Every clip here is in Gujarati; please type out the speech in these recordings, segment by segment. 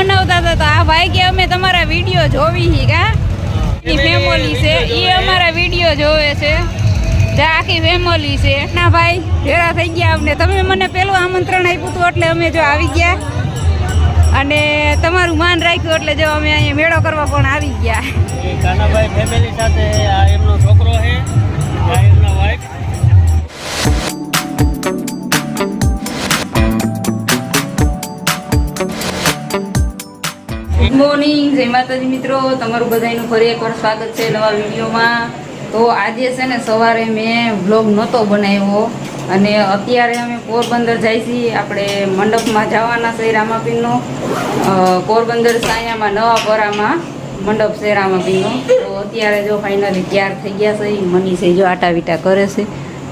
બનાવતા હતા. તો આ ભાઈ કે અમે તમારા વીડિયો જોવી હી કા? એ ફેમિલી છે. એ અમારા વીડિયો જોવે છે. જે આખી ફેમિલી છે. ના ભાઈ ભેળા થઈ ગયા અમને. તમે મને પેલું આમંત્રણ આપ્યું હતું એટલે અમે જો આવી ગયા. અને તમારું માન રાખ્યું એટલે જો અમે અહીંયા મેળો કરવા પણ આવી ગયા. કાનાભાઈ ફેમિલી સાથે આ એમનો છોકરો છે. એમના વાઈફ ગુડ મોર્નિંગ જય માતાજી મિત્રો. તમારું બધાનું ફરી એકવાર સ્વાગત છે નવા વિડીયોમાં. તો આજે છે ને સવારે મેં વ્લોગ નહોતો બનાવ્યો અને અત્યારે અમે પોરબંદર જાય છીએ. આપણે મંડપમાં જવાના છે રામાપીરનો. પોરબંદર સાયામાં, નવાપરામાં મંડપ છે રામાપીરનો. તો અત્યારે જો ફાઇનલી તૈયાર થઈ ગયા છે. મનીષે જો આટા વિટા કરે છે.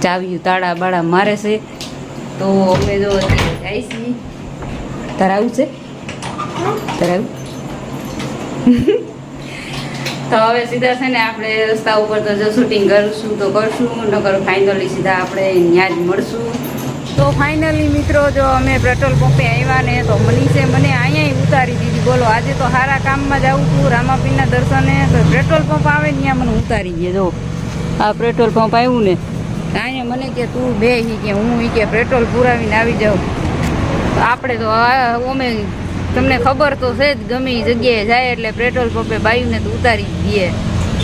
ચાવ્યું તાળા બાળા મારે છે. તો અમે જો અત્યારે જાય છીએ. ધરાવું છે? તારે આવું? તો હવે સીધા છે ને આપણે રસ્તા ઉપર તો જો શૂટિંગ કરશું તો કરશું, નકર ફાઇનલી સીધા આપણે ત્યાં જ મળશું. તો ફાઇનલી મિત્રો જો અમે પેટ્રોલ પંપે આવ્યા ને તો મનીષે મને અહીંયા ઉતારી દીધી. બોલો, આજે તો સારા કામમાં જ આવું છું. રામાપીરના દર્શને તો પેટ્રોલ પંપ આવે ને ત્યાં મને ઉતારી દે. જો, આ પેટ્રોલ પંપ આવ્યું ને અહીંયા મને કે તું બે કે હું કે પેટ્રોલ પુરાવીને આવી જાઉં. આપણે તો ઓમે તમને ખબર તો છે જ ગમે જગ્યાએ જાય એટલે પેટ્રોલ પંપે બાયુને તો ઉતારી જ દઈએ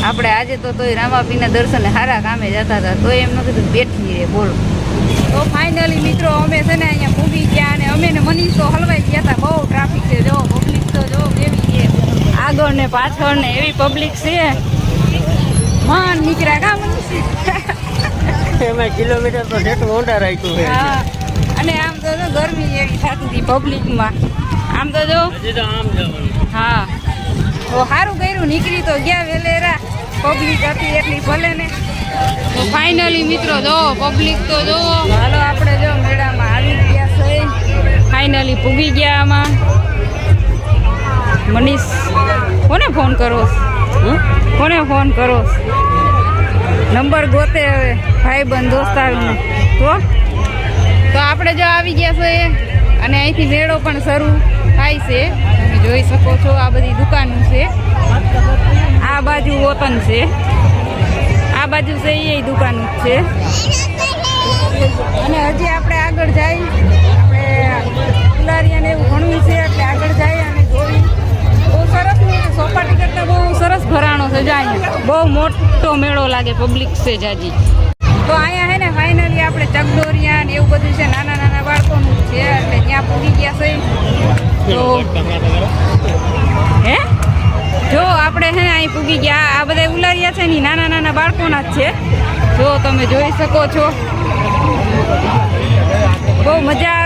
આપણે આજે તો તોય રામાપીના દર્શને સારા કામે જતા હતા તો એમ ન કીધું બેઠી રે બોલો. તો ફાઇનલી મિત્રો અમે છે ને અહીંયા પૂગી ગયા અને અમે ને મનીષ તો હલવાઈ ગયા હતા બહુ ટ્રાફિક છે જો પબ્લિક તો જો કેવી છે. આગળ ને પાછળ ને એવી પબ્લિક છે. મન નીકળ્યા કા મનીષ? એમાં કિલોમીટર તો જેટલું ઊંડા રાખ્યું હા અને આમ તો ગરમી એવી થતી હતી પબ્લિકમાં આમ તો જો. હા. તો સારું કર્યું નીકળી તો ગયા વેલેરા પબ્લિક હતી એટલી ભલે ને. તો ફાઇનલી મિત્રો જો પબ્લિક તો જો. હાલો આપણે જો મેળામાં આવી ગયા છે. ફાઇનલી પૂગી ગયા આમાં. મનીષ કોને ફોન કરો? કોને ફોન કરો? નંબર ગોતે હવે ભાઈ બંધ દોસ્તારનો. તો? તો આપણે જો આવી ગયા છે. અને અહીંથી મેળો પણ શરૂ થાય છે. તમે જોઈ શકો છો, આ બધી દુકાનો છે. આ બાજુ વતન છે. આ બાજુ છે એ દુકાન છે. અને હજી આપણે આગળ જાય, આપણે ફુલારિયાને એવું ભણવું છે, એટલે આગળ જાય અને જોઈ બહુ સરસ સોપાટી કરતાં બહુ સરસ ભરાણો છે, જાય બહુ મોટો મેળો લાગે પબ્લિક છે જાજી તો અહીંયા હે ને ફાઇનલી આપણે હે? જો આપણે હે અહીં પૂગી ગયા. આ બધા ઉલારિયા છે ને નાના નાના બાળકોના જ છે. જો તમે જોઈ શકો છો. બહુ મજા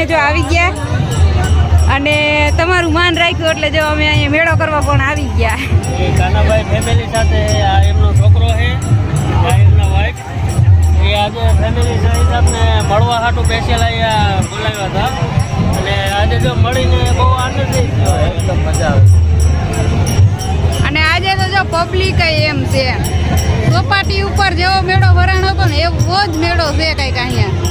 હતું અમે જો આવી ગયા અને તમારું માન રાખ્યું એટલે જો અમે અહીંયા મેળો કરવા પણ આવી ગયા. કાનાભાઈ ફેમિલી સાથે આ એમનો છોકરો છે એમના વાઈફ એ આજે ફેમિલી સહિત આપને મળવા હાટું સ્પેશિયલ અહીંયા બોલાવ્યા હતા. અને આજે જો મળીને બહુ આનંદ થઈ ગયો એકદમ મજા આવે. અને આજે તો જો પબ્લિક એમ છે. ચોપાટી ઉપર જેવો મેળો ભરાણો હતો ને એવો જ મેળો છે કંઈક અહીંયા.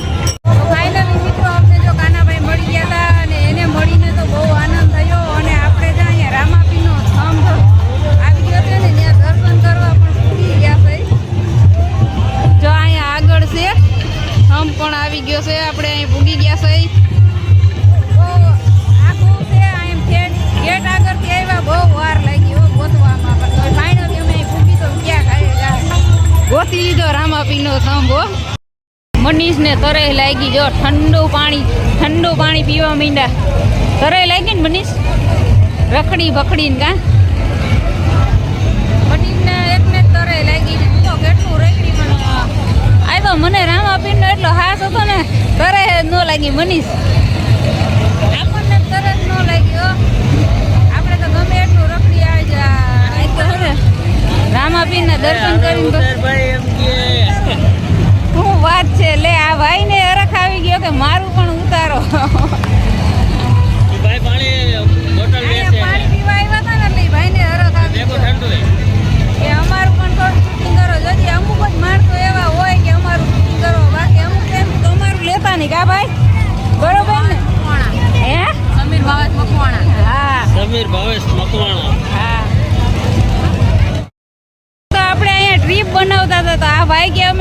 જમ્પ થાંભો. મનીષને તરે લાગી જો ઠંડુ પાણી ઠંડુ પાણી પીવા માંડ્યા. તરે લાગી ને મનીષ? રખડી ભખડીને કા? મનીષને તરે લાગી તો કેટલું રેકડી પણ આ તો મને એટલો હાસ હતો ને તરે ન લાગી મનીષ આપણને તરે જ ન લાગી હો આપણે તો ગમે એટલું રખડી આવી જાય એક તો હે ને રામાપીરના દર્શન કરીને ભાઈ શું વાત છે? લે આ ભાઈને અરખ આવી ગયો કે મારું પણ ઉતારો. ભાઈ પાણી બોટલ અહીંયા વેચે પાણી પીવા આવ્યા હતા ને એટલે ઈ ભાઈને હરખ આવી ગયો.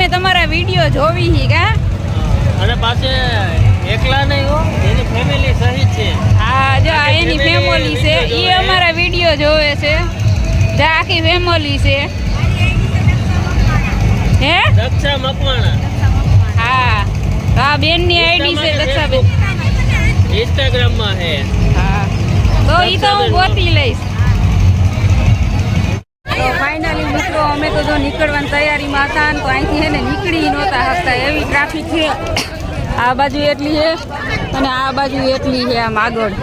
અમે તમારા વીડિયો જોવી હી કા? અને પાસે એકલા નહીં હો એની ફેમિલી સહિત છે. હા જો આ એની ફેમિલી છે. એ અમારા વીડિયો જોવે છે. જે આખી ફેમિલી છે. હે? દક્ષા મકવાણા. હા. હા બેનની આઈડી છે દક્ષાબેન. ઇન્સ્ટાગ્રામમાં હે હા. તો ઈ તો હું ગોતી લઈશ. મિત્રો અમે તો જો નીકળવાની તૈયારીમાં હતા ને તો અહીંથી એને ને નીકળી નહોતા શકતા એવી ટ્રાફિક છે. આ બાજુ એટલી છે અને આ બાજુ એટલી છે આમ આગળ.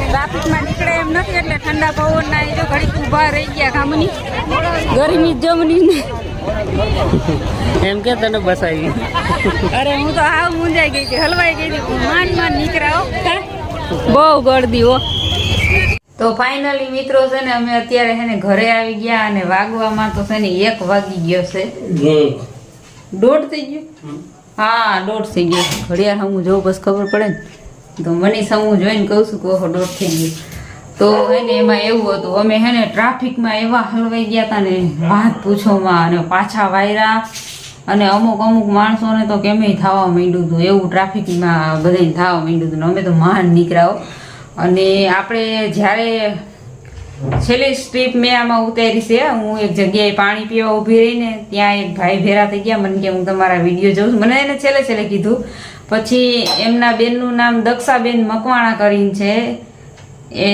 ટ્રાફિકમાં નીકળે એમ નથી એટલે ઠંડા પવનના એ જો ઘડીક ઊભા રહી ગયા કામની ગરમી જમની એમ કે તને બસાવી અરે હું તો હાવ મૂંઝાઈ ગઈ હતી હલવાઈ ગઈ હતી. માન માન નીકળાવો બહુ ગળદી હો. તો ફાઇનલી મિત્રો છે ને અમે અત્યારે છે ને ઘરે આવી ગયા અને વાગવામાં તો છે ને એક વાગી ગયો છે. દોઢ થઈ ગયો? હા દોઢ થઈ ગયો. ઘડિયાળ હું જોઉં બસ ખબર પડે ને. તો મનીષા હું જોઈને કહું છું કે ઓહો દોઢ થઈ ગયો. તો હે ને એમાં એવું હતું અમે હે ને ટ્રાફિકમાં એવા હલવાઈ ગયા હતા ને વાત પૂછોમાં અને પાછા વાયરા. અને અમુક અમુક માણસોને તો કેમેય થવા માંડ્યું હતું એવું ટ્રાફિકમાં બધાને થવા માંડ્યું હતું ને અમે તો મહાન નીકળાઓ અને આપણે જ્યારે છેલ્લી સ્ટ્રીપ મેં આમાં ઉતારી છે, હું એક જગ્યાએ પાણી પીવા ઊભી રહીને ત્યાં એક ભાઈ ભેરા થઈ ગયા, મને કે હું તમારા વીડિયો જોઉં છું. મને એને છેલ્લે છેલ્લે કીધું, પછી એમના બેનનું નામ દક્ષાબેન મકવાણા કરીને છે. એ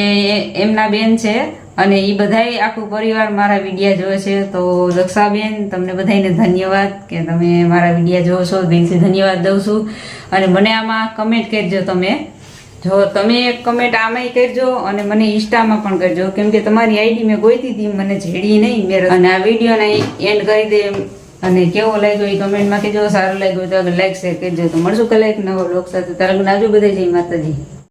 એમના બેન છે અને એ બધાય આખું પરિવાર મારા વિડીયા જોવે છે. તો દક્ષાબેન, તમને બધાને ધન્યવાદ કે તમે મારા વિડીયા જોવો છો. દિલથી ધન્યવાદ દઉં છું. અને મને આમાં કમેન્ટ કરજો તમે. જો તમે એક કમેન્ટ આમાંય કરજો અને મને ઇન્સ્ટામાં પણ કરજો. કેમ કે તમારી આઈડી મેં ગોઈતી હતી, મને જેડી નહીં મેં અને આ વિડીયોને એન્ડ કરી દે અને કેવો લાગ્યો એ કમેન્ટમાં કહેજો, સારો લાગ્યો તો લાઈક શેર કરજો. તો મળશું કલાક નવો લોક સાથે. તારા આવજો બધા જય માતાજી.